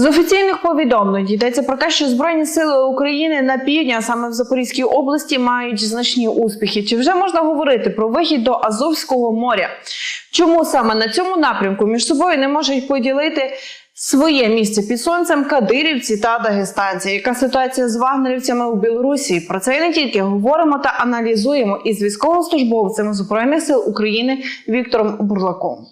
З офіційних повідомлень йдеться про те, що Збройні сили України на півдні, а саме в Запорізькій області, мають значні успіхи. Чи вже можна говорити про вихід до Азовського моря? Чому саме на цьому напрямку між собою не можуть поділити своє місце під сонцем кадирівці та дагестанці? Яка ситуація з вагнерівцями у Білорусі? Про це і не тільки говоримо та аналізуємо із військовослужбовцем Збройних сил України Віктором Бурлаком.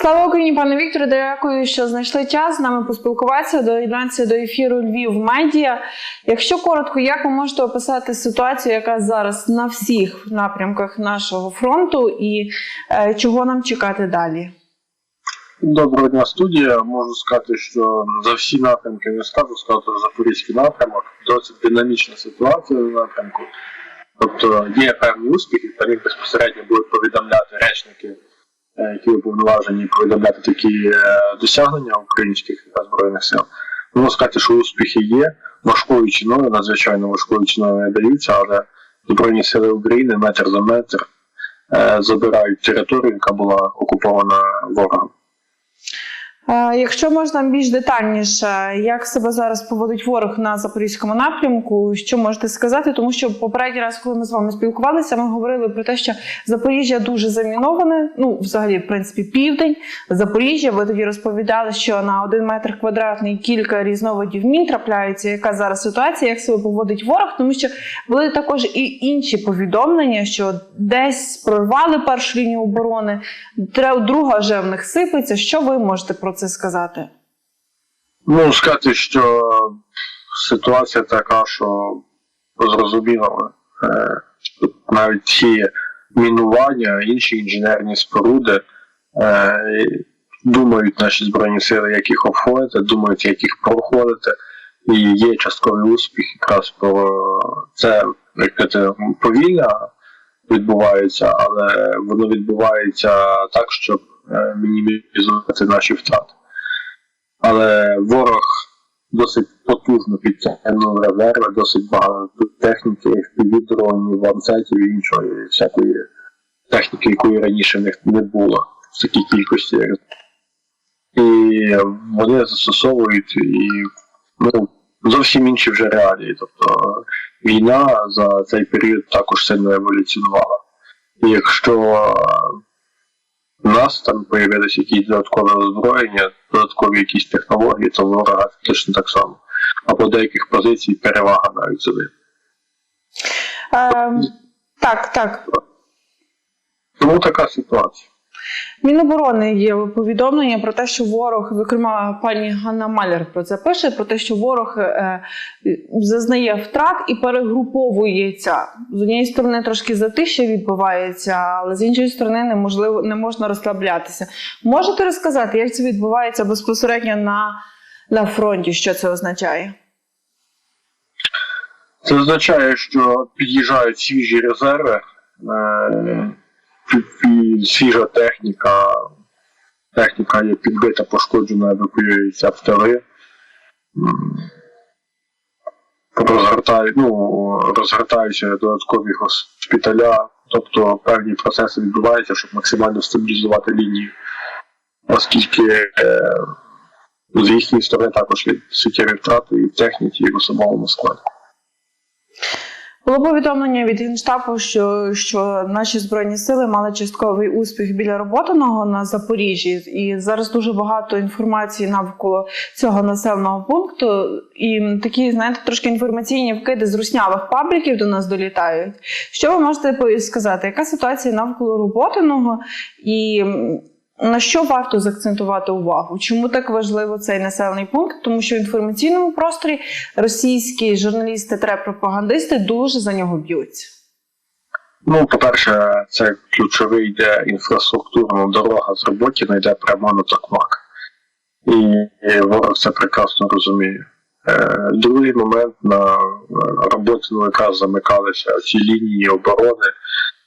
Слава Україні, пане Вікторе, дякую, що знайшли час з нами поспілкуватися, доєднатися до ефіру Львів Медіа. Якщо коротко, як ви можете описати ситуацію, яка зараз на всіх напрямках нашого фронту, і е, чого нам чекати далі? Доброго дня, студія. Можу сказати, що за всі напрямки не скажу, за Запорізький напрямок. Досить динамічна ситуація на напрямку. Тобто є певні успіхи, та них безпосередньо будуть повідомляти речники, які уповноважені повідомляти такі е, досягнення українських збройних сил. Можна сказати, що успіхи є. Важкою ціною, надзвичайно важкою ціною не даються, але Збройні сили України метр за метр е, забирають територію, яка була окупована ворогом. Е, Якщо можна більш детальніше, як себе зараз поводить ворог на запорізькому напрямку, що можете сказати? Тому що попередній раз, коли ми з вами спілкувалися, ми говорили про те, що Запоріжжя дуже заміноване. Ну, взагалі, в принципі, південь Запоріжжя. Ви тоді розповідали, що на один метр квадратний кілька різновидів мін трапляються. Яка зараз ситуація, як себе поводить ворог? Тому що були також і інші повідомлення, що десь прорвали першу лінію оборони, друга вже в них сипеться. Що ви можете про це сказати? Ну, сказати, що ситуація така, що зрозуміло, е, навіть ці мінування, інші інженерні споруди е, думають наші збройні сили, як їх обходити, думають, як їх проходити. І є частковий успіх, якраз про це як сказати, повільно відбувається, але воно відбувається так, щоб мінімізувати наші втрати але ворог досить потужно підтягнув резерви, досить багато техніки, дронів, ланцетів і іншої всякої техніки, якої раніше в них не було в такій кількості. І вони застосовують і ну, зовсім інші вже реалії. Тобто війна за цей період також сильно еволюціонувала. І якщо нас там появилися якісь додаткові озброєння, додаткові якісь технології, то ворога точно так само. Або деяких позицій перевага навіть собі. Е, так, так. Тому така ситуація. Міноборони є повідомлення про те, що ворог, зокрема, пані Ганна Маляр про це пише: про те, що ворог е, зазнає втрат і перегруповується. З однієї сторони трошки затища відбувається, але з іншої сторони неможливо не можна розслаблятися. Можете розказати, як це відбувається безпосередньо на, на фронті? Що це означає? Це означає, що під'їжджають свіжі резерви, е, свіжа техніка, техніка є підбита, пошкоджена, евакуюються автори. М, Розгортають, ну, розгортаються додаткові госпіталя, тобто певні процеси відбуваються, щоб максимально стабілізувати лінію. Оскільки е, з їхньої сторони також є суттєві втрати і в техніці, і в особовому складі. Було повідомлення від генштабу, що, що наші збройні сили мали частковий успіх біля роботаного на Запоріжжі, і зараз дуже багато інформації навколо цього населеного пункту. І такі, знаєте, трошки інформаційні вкиди з руснявих пабліків до нас долітають. Що ви можете сказати? Яка ситуація навколо роботаного і на що варто заакцентувати увагу? Чому так важливо цей населений пункт? Тому що в інформаційному просторі російські журналісти та пропагандисти дуже за нього б'ються. Ну, по-перше, це ключовий йде інфраструктурна дорога з Роботіна йде прямо на Токмак. І, ворог це прекрасно розуміє. Е, другий момент на е, Роботіну якраз замикалися ці лінії оборони,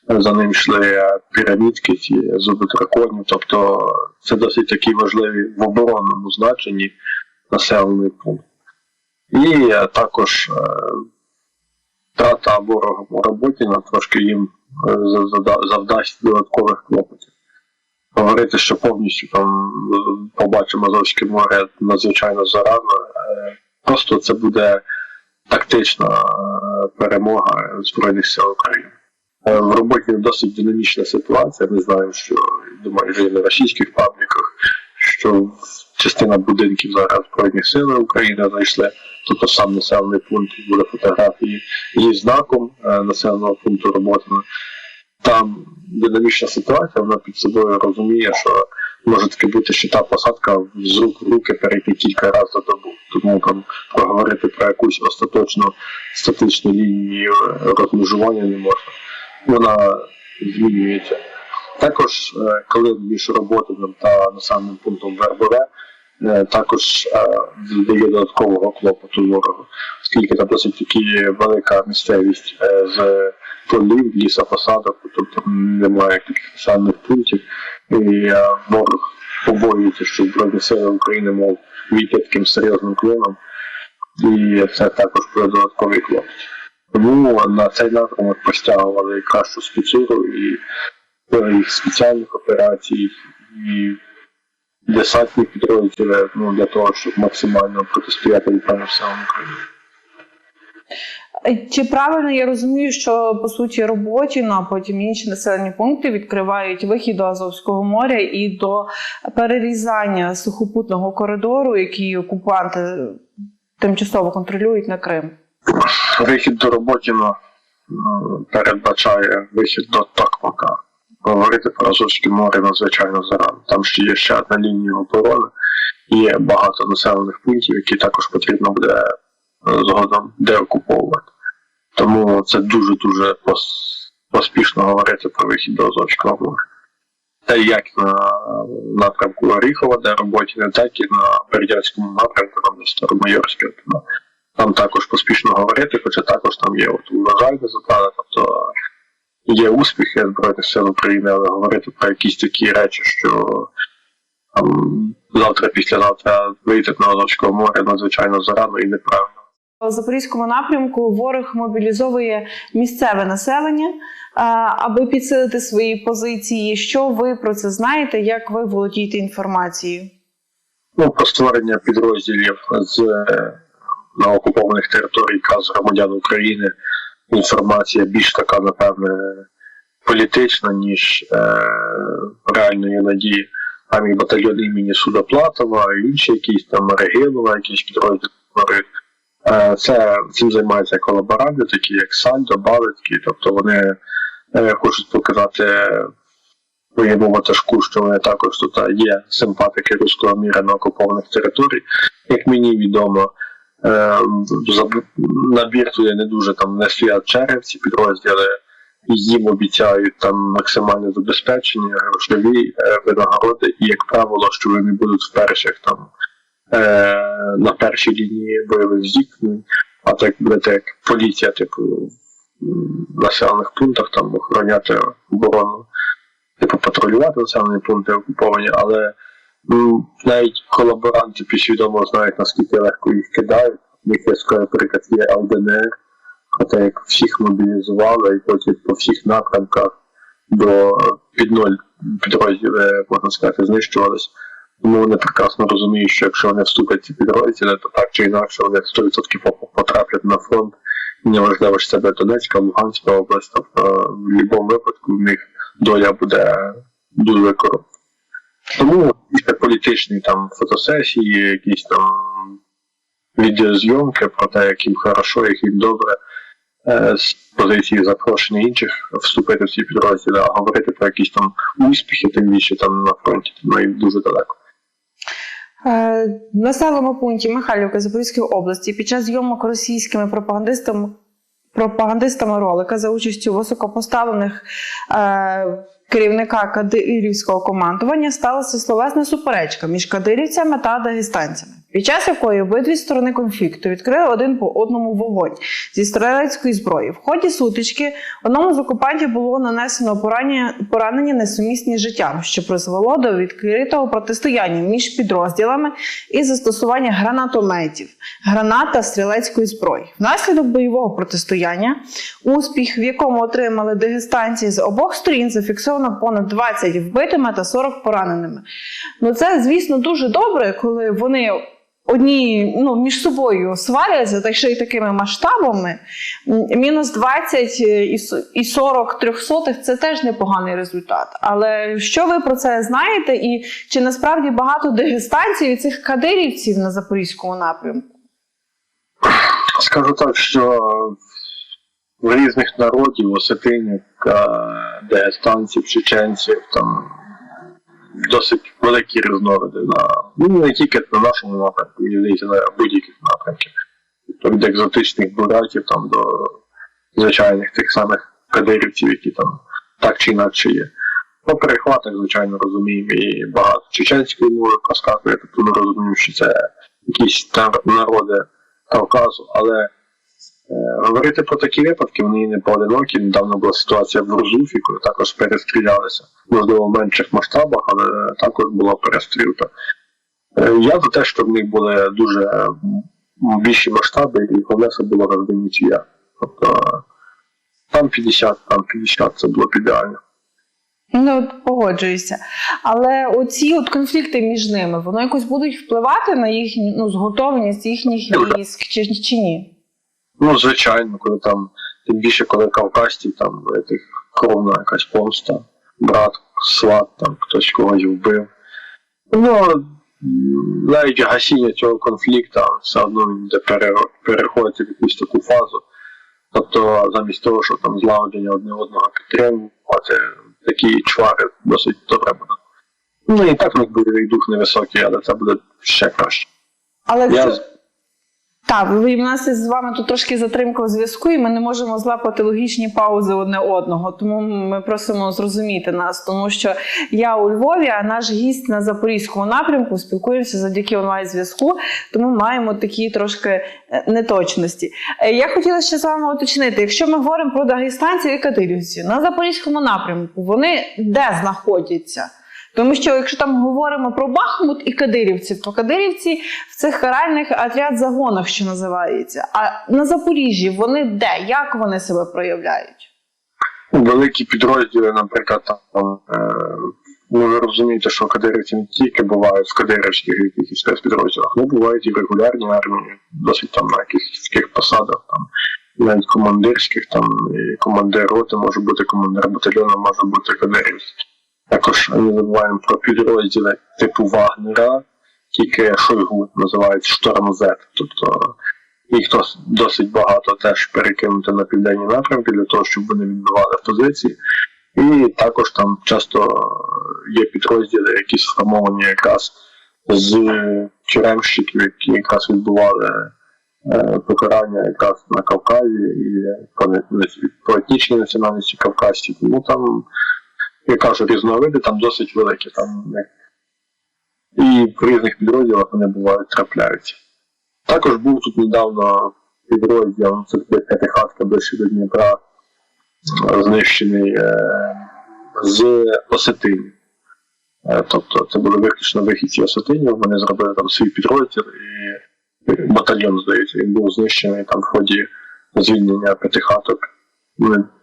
за ним йшли пірамідки, ці зуби драконів. Тобто це досить такий важливий в оборонному значенні населений пункт. І е, також е, у роботі на трошки їм е, завдасть додаткових клопотів. говорити, що повністю там побачимо Азовське море надзвичайно зарано. Просто це буде тактична перемога Збройних сил України. Е, В роботі досить динамічна ситуація. Ми знаємо, що думаю, вже на російських пабліках, що частина будинків зараз Збройних сил України зайшли, тобто сам населений пункт буде фотографії зі знаком е, населеного пункту роботи. Там динамічна ситуація, вона під собою розуміє, що може таки бути, що та посадка з рук в руки перейти кілька разів за добу. Тому там проговорити про якусь остаточну статичну лінію розмежування не можна. Вона змінюється. Також, е, коли між роботиним та населеним пунктом Вербове, е, також е, додає додаткового клопоту ворогу, оскільки там досить таки велика місцевість з полів, лісопосадок, тобто немає таких населених пунктів, і ворог побоюється, що Збройні сили України можуть війти таким серйозним клином, і це також буде додатковий клопот. Тому на цей напрямок постягували кращу спецуру і їх спеціальних операцій, і десантні підрозділи ну, для того, щоб максимально протистояти Збройним силам України. Чи правильно я розумію, що по суті Роботіно, а потім інші населені пункти відкривають вихід до Азовського моря і до перерізання сухопутного коридору, який окупанти тимчасово контролюють на Крим? Вихід до Роботіна передбачає вихід до Токмака. Говорити про Азовське море надзвичайно зарано. Там ще є ще одна лінія оборони, є багато населених пунктів, які також потрібно буде е, згодом деокуповувати. Тому це дуже-дуже поспішно говорити про вихід до Азовського моря. Та як на напрямку Оріхова, де Роботіна, так і на Бердянському напрямку, там де Старомайорське. Там також поспішно говорити, хоча також там є от вважальна заплата, тобто є успіхи Збройних сил України, але говорити про якісь такі речі, що там, завтра, післязавтра вийти на Азовського моря надзвичайно зарано і неправильно. У Запорізькому напрямку ворог мобілізовує місцеве населення, аби підсилити свої позиції. Що ви про це знаєте? Як ви володієте інформацією? Ну, про створення підрозділів з е, на окупованих територіях якраз громадян України інформація більш така, напевне, політична, ніж е, реальної надії. Там і батальйон імені Судоплатова, інші якісь там Регилова, якісь підрозділи. Е, Це цим займаються колаборанти, такі як Сальдо, Балицький, тобто вони е, хочуть показати своєму ватажку, що вони також тут е, є симпатики руського міра на окупованих територіях. Як мені відомо, набір туди не дуже там не стоять черевці, підрозділи, їм обіцяють там максимальне забезпечення, грошові е, винагороди, і, як правило, що вони будуть в перших там е, на першій лінії бойових зіткнень, а так буде як поліція, типу в населених пунктах там охороняти оборону. Типу патрулювати населені пункти окуповані, але навіть колаборанти підсвідомо знають, наскільки легко їх кидають. У них є скоро приклад є ЛДНР, хоча як всіх мобілізували, і потім по всіх напрямках до під ноль підрозділи, можна сказати, знищувались. Тому вони прекрасно розуміють, що якщо вони вступлять ці підрозділи, то так чи інакше вони 100% потраплять на фронт. Неважливо, чи це буде Донецька, Луганська область, тобто в будь-якому випадку в них доля буде дуже коротка. Тому після політичні там фотосесії, якісь там відеозйомки про те, як їм хорошо, як їм добре, е, з позиції запрошення інших вступити в ці підрозділи, а говорити про якісь там успіхи, тим більше там на фронті, ну і дуже далеко. Е, В пункті Михайлівка Запорізької області під час зйомок російськими пропагандистами пропагандистами ролика за участю високопоставлених е, керівника кадирівського командування сталася словесна суперечка між кадирівцями та дагестанцями, під час якої обидві сторони конфлікту відкрили один по одному вогонь зі стрілецької зброї. В ході сутички одному з окупантів було нанесено поранення, несумісні з життям, що призвело до відкритого протистояння між підрозділами і застосування гранатометів, гранат та стрілецької зброї. Внаслідок бойового протистояння, успіх, в якому отримали дагестанці з обох сторін, зафіксовано зафіксовано понад 20 вбитими та 40 пораненими. Ну це, звісно, дуже добре, коли вони одні ну, між собою сваряться, так ще й такими масштабами. Мінус 20 і с- і 40 трьохсотих це теж непоганий результат. Але що ви про це знаєте? І чи насправді багато дагестанців і цих кадирівців на запорізькому напрямку? Скажу так, що різних народів, осетинів, е, дагестанців, чеченців, там досить великі різновиди на ну не тільки на нашому напрямку, мені здається, на будь-яких напрямках. Тобто від екзотичних буратів там до звичайних тих самих кадирівців, які там так чи інакше є. По перехватах, звичайно, розуміємо і багато чеченської мови проскакує, тобто ми розуміємо, що це якісь там народи Кавказу, але Говорити про такі випадки, вони не поодинокі. Недавно була ситуація в Рузуфі, коли також перестрілялися. Можливо, в менших масштабах, але також була перестрілка. Е, Я за те, що в них були дуже е, більші масштаби, і головне це було завжди нічия. Тобто е, там 50, там 50 це було б ідеально. Ну, от погоджуюся. Але оці от конфлікти між ними, воно якось будуть впливати на їхню ну, згуртованість їхніх військ чи, чи ні? Ну, звичайно, коли там, тим більше, коли кавказців, там тих кровна якась помста, брат, сват, там хтось когось вбив. Ну, навіть гасіння цього конфлікту все одно він буде пере- переходити в якусь таку фазу. Тобто, замість того, що там злагодження одне одного підтримувати, такі чвари досить добре будуть. Ну і так в них дух невисокий, але це буде ще краще. Але Я це... Так, в нас із вами тут трошки затримка у зв'язку, і ми не можемо злапати логічні паузи одне одного. Тому ми просимо зрозуміти нас, тому що я у Львові, а наш гість на запорізькому напрямку спілкуємося завдяки онлайн-зв'язку, тому маємо такі трошки е, неточності. Е, Я хотіла ще з вами уточнити: якщо ми говоримо про дагестанців і кадирівців на запорізькому напрямку, вони де знаходяться? Тому що якщо там говоримо про Бахмут і кадирівців, то кадирівці в цих каральних отряд загонах, що називається. А на Запоріжжі вони де? Як вони себе проявляють? великі підрозділи, наприклад, там, ну, ви розумієте, що кадирівці не тільки бувають в кадирівських якихось спецпідрозділах, вони бувають і в регулярній армії, досить там на якихось посадах, там, навіть командирських, там, і командир роти може бути, командир батальйону може бути кадирівський. Також не забуваємо про підрозділи типу Вагнера, тільки Шойгу називають Шторм Z, тобто їх досить багато теж перекинути на південні напрямки для того, щоб вони відбивали позиції. І також там часто є підрозділи, які сформовані якраз з тюремщиків, які якраз відбували е, покарання якраз на Кавказі і по, етнічній національності кавказців. Тому там, я кажу, різновиди там досить великі. Там, і в різних підрозділах вони бувають трапляються. Також був тут недавно підрозділ, це п'ятихатка ближче до Дніпра, знищений е, з Осетинів. Е, Тобто це були виключно вихідці Осетинів, вони зробили там свій підрозділ і батальйон, здається, він був знищений там в ході звільнення п'ятихаток.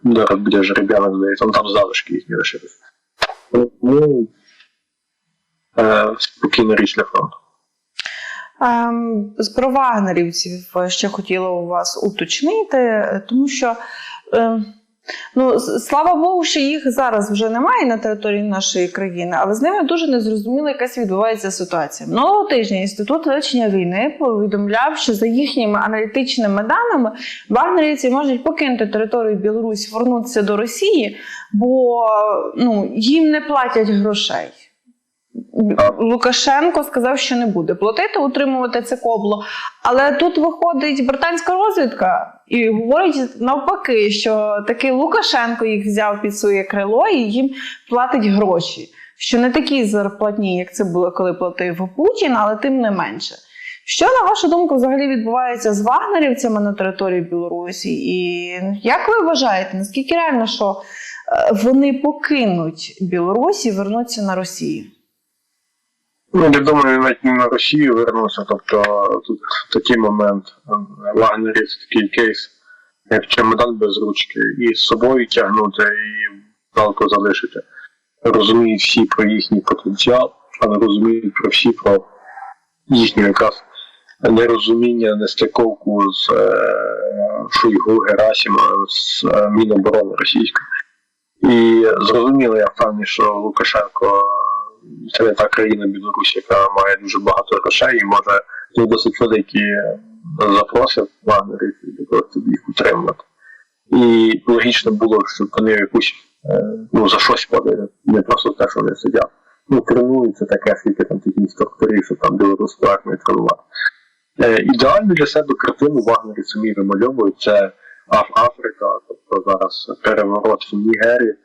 Зараз біля жереб'янок, здається, ну, там залишки їхні лишились. Ну, е, спокійна річ для фронту. Ем, з про вагнерівців ще хотіла у вас уточнити, е, тому що. ем, Ну, слава Богу, що їх зараз вже немає на території нашої країни, але з ними дуже незрозуміла якась відбувається ситуація. Минулого тижня інститут вивчення війни повідомляв, що за їхніми аналітичними даними вагнерівці можуть покинути територію Білорусі, повернутися до Росії, бо ну, їм не платять грошей. Лукашенко сказав, що не буде платити, утримувати це кобло. Але тут виходить британська розвідка і говорить навпаки, що таки Лукашенко їх взяв під своє крило і їм платить гроші. Що не такі зарплатні, як це було, коли платив Путін, але тим не менше. Що, на вашу думку, взагалі відбувається з вагнерівцями на території Білорусі? І як ви вважаєте, наскільки реально, що е, вони покинуть Білорусь і вернуться на Росію? Ну, я думаю, навіть не на Росію вернувся. Тобто тут такий момент. Вагнерів такий кейс, як чемодан без ручки, і з собою тягнути, і палку залишити. розуміють всі про їхній потенціал, а не розуміють про всі про їхню якраз нерозуміння, нестиковку з е, Шойгу, Герасіма, з е, Міноборони російської. І зрозуміло, я впевнений, що Лукашенко це не та країна Білорусь, яка має дуже багато грошей і може ну, досить великі запроси вагнерів для того, щоб їх утримувати. І логічно було, щоб вони якусь е, ну, за щось платили, не просто те, що вони сидять. Ну, тренуються таке, скільки там тих інструкторів, що там білоруську армію тренувати. Е, ідеальну для себе картину вагнери самі вимальовують. Це Африка, тобто зараз переворот в Нігері, е,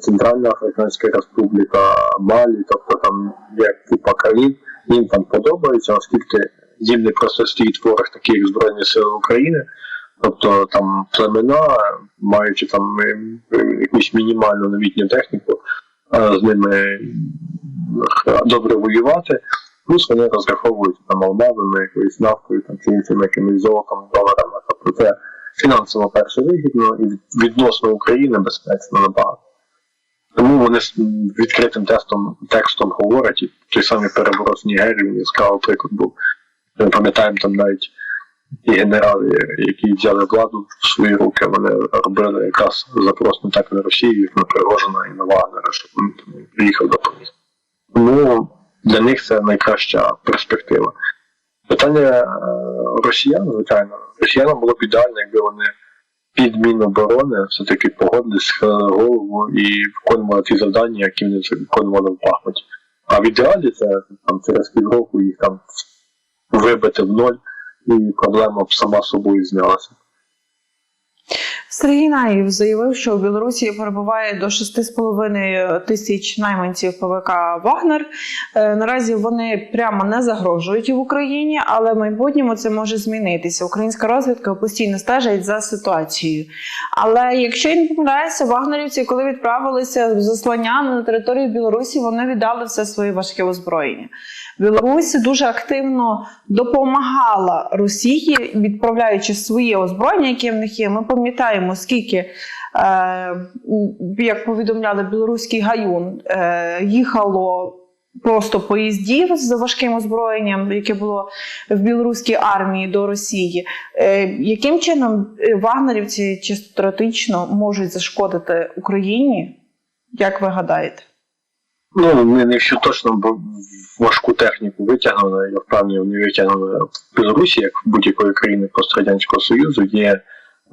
Центральна Африканська Республіка, Малі, тобто там є купа країн, їм там подобається, оскільки їм не просто стоїть ворог такий, як Збройні Сили України, тобто там племена, маючи там е, е, якусь мінімальну новітню техніку, е, з ними е, добре воювати. Плюс вони розраховують там алмазами, якоюсь нафтою, там чи іншим якимось золотом, доларами. Тобто це фінансово перше вигідно і відносно України безпечно набагато. Тому вони з відкритим тестом, текстом говорять, і той самий переворот в Нігерії, він яскравий приклад був. Ми пам'ятаємо там навіть ті генерали, які взяли владу в свої руки, вони робили якраз запрос не так на Росію, як на Пригожина і на Вагнера, щоб він приїхав допоміг. Тому для них це найкраща перспектива. Питання е, росіян, звичайно, росіянам було б ідеально, якби вони під Міноборони все-таки погодились, схилили голову і виконували ті завдання, які вони виконували в Бахмуті. А в ідеалі це там через півроку їх там вибити в ноль, і проблема б сама собою знялася. Сергій Наїв заявив, що в Білорусі перебуває до 6,5 тисяч найманців ПВК Вагнер. Е, Наразі вони прямо не загрожують в Україні, але в майбутньому це може змінитися. Українська розвідка постійно стежить за ситуацією. Але якщо я не помиляюся, вагнерівці, коли відправилися в заслання на територію Білорусі, вони віддали все своє важке озброєння. Білорусь дуже активно допомагала Росії, відправляючи своє озброєння, яке в них є. Ми пам'ятаємо, скільки, е, як повідомляли, білоруський гаюн е, їхало. Просто поїздів з важким озброєнням, яке було в білоруській армії до Росії. Е, яким чином вагнерівці чисто теоретично можуть зашкодити Україні? Як ви гадаєте? Ну, не, не всю точно бо важку техніку витягнули. Я впевнений, вони витягнули в Білорусі, як в будь-якої країни пострадянського союзу, є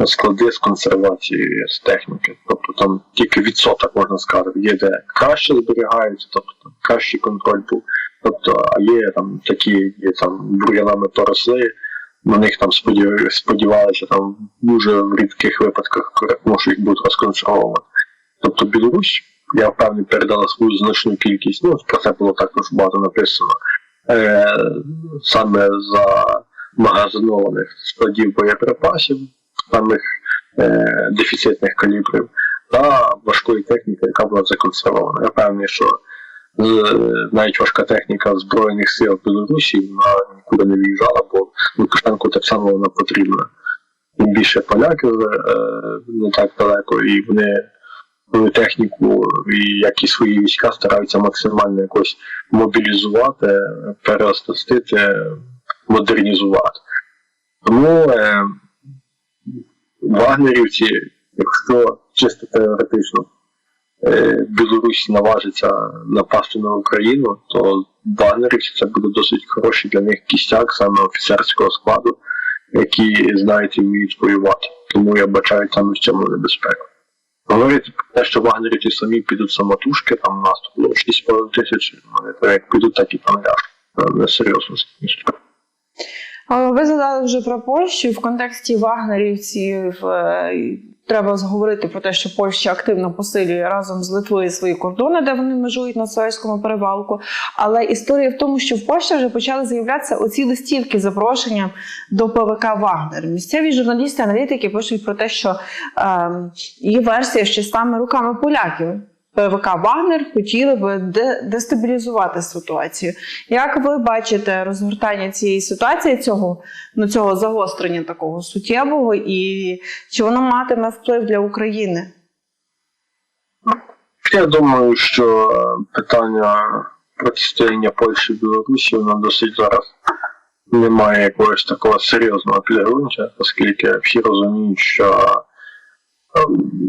склади з консервації з техніки. Тобто там тільки відсоток можна сказати, є де краще зберігається, тобто там кращий контроль був. Тобто, а є там такі, є там бур'янами поросли. На них там сподів- сподівалися там дуже в рідких випадках, тому що їх будуть розконсервовувати. Тобто Білорусь, я впевнений, передала свою значну кількість, ну про це було також багато написано, е, саме за магазинованих складів боєприпасів, самих е, дефіцитних калібрів, та важкої техніки, яка була законсервована. Я впевнений, що з- навіть важка техніка Збройних сил Білорусі вона нікуди не виїжджала, бо Лукашенку так само вона потрібна. Більше поляків е, не так далеко, і вони техніку і як і свої війська стараються максимально якось мобілізувати, переостастити, модернізувати. Тому е, вагнерівці, якщо чисто теоретично е, Білорусь наважиться напасти на Україну, то вагнерівці це буде досить хороший для них кістяк саме офіцерського складу, які знають і вміють воювати. Тому я бачаю саме в цьому небезпеку. Говорити про те, що вагнерівці самі підуть самотужки, там нас тут було 6,5 тисяч, вони як підуть, так і там ляжуть. Не серйозно. Ви згадали вже про Польщу в контексті вагнерівців. Треба зговорити про те, що Польща активно посилює разом з Литвою свої кордони, де вони межують на Суецькому перевалку. Але історія в тому, що в Польщі вже почали з'являтися оці листівки запрошення до ПВК Вагнер. Місцеві журналісти, аналітики пишуть про те, що є версія, що саме руками поляків. ПВК Вагнер хотіли би дестабілізувати ситуацію. Як ви бачите розгортання цієї ситуації, цього, ну, цього загострення такого суттєвого, і чи воно матиме вплив для України? Я думаю, що е, питання протистояння Польщі і Білорусі воно досить зараз не має якогось такого серйозного підґрунтя, оскільки всі розуміють, що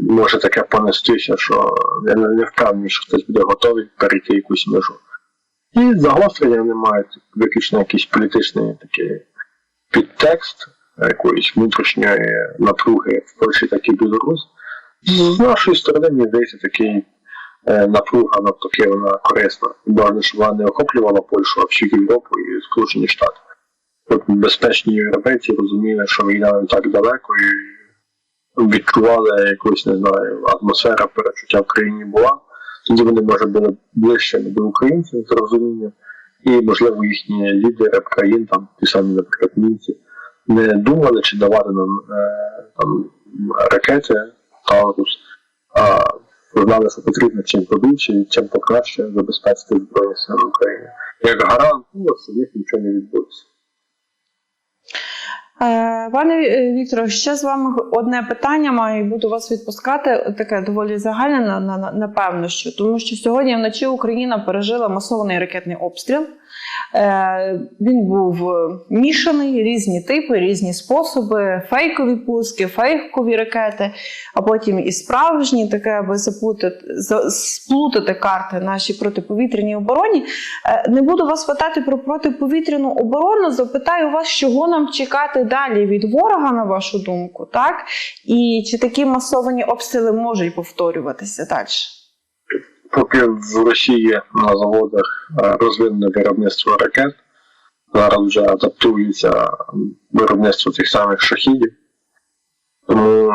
може таке понестися, що я не не впевнений, що хтось буде готовий перейти якусь межу. І загострення не мають виключно якийсь політичний такий підтекст якоїсь внутрішньої напруги в Польщі, так і Білорусь. З нашої сторони, мені здається, такий е, напруга навпаки вона корисна. Бажано, щоб вона не охоплювала Польщу, а всю Європу і Сполучені Штати. От безпечні європейці розуміли, що війна не так далеко і відчували якусь, не знаю, атмосфера перечуття в країні була. Тоді вони, може, були ближче до українців з розумінням, і, можливо, їхні лідери країн, там, ті самі, наприклад, німці, не думали, чи давати нам е, там, ракети Таурус, а знали, що потрібно чим побільше і чим покраще забезпечити Збройні Сили України. Як гарант, ну, що в них нічого не відбудеться. Е, Пане Ві- Вікторе, ще з вами одне питання маю і буду вас відпускати. Таке доволі загальне, на- на- на- напевно, що тому що сьогодні вночі Україна пережила масований ракетний обстріл. Е, Він був е, мішаний, різні типи, різні способи, фейкові пуски, фейкові ракети, а потім і справжні, таке, аби заплутати, сплутати карти нашій протиповітряній обороні. Е, Не буду вас питати про протиповітряну оборону. Запитаю вас, чого нам чекати далі від ворога, на вашу думку, так? І чи такі масовані обстріли можуть повторюватися далі? Поки в Росії на заводах е, розвинене виробництво ракет, зараз вже адаптується виробництво тих самих шахідів. Тому,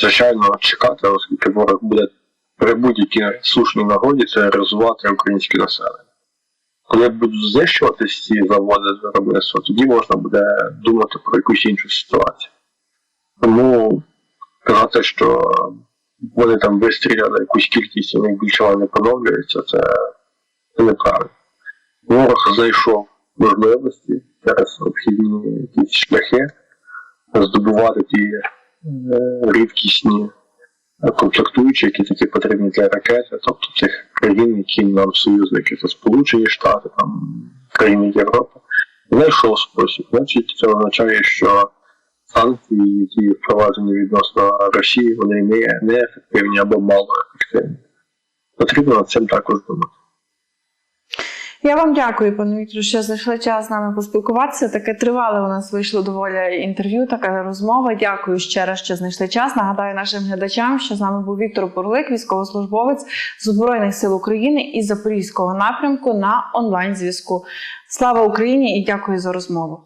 звичайно, чекати, оскільки ворог буде при будь-якій слушній нагоді тероризувати українське населення. Коли будуть знищуватись ці заводи з виробництва, тоді можна буде думати про якусь іншу ситуацію. Тому казати, що вони там вистріляли якусь кількість, і в більше вона не поновлюється, це, це неправильно. Ворог знайшов можливості через обхідні якісь шляхи здобувати ті е, рідкісні комплектуючі, які такі потрібні для ракети, тобто тих країн, які нам союзники, це Сполучені Штати, там країни Європи, знайшов спосіб. Значить, це означає, що санкції, які впроваджені відносно Росії, вони не, не ефективні або мало ефективні. Потрібно над цим також думати. Я вам дякую, пане Вікторе, що знайшли час з нами поспілкуватися. Таке тривале у нас вийшло доволі інтерв'ю, така розмова. Дякую ще раз, що знайшли час. Нагадаю нашим глядачам, що з нами був Віктор Бурлик, військовослужбовець Збройних сил України із Запорізького напрямку на онлайн зв'язку. Слава Україні і дякую за розмову.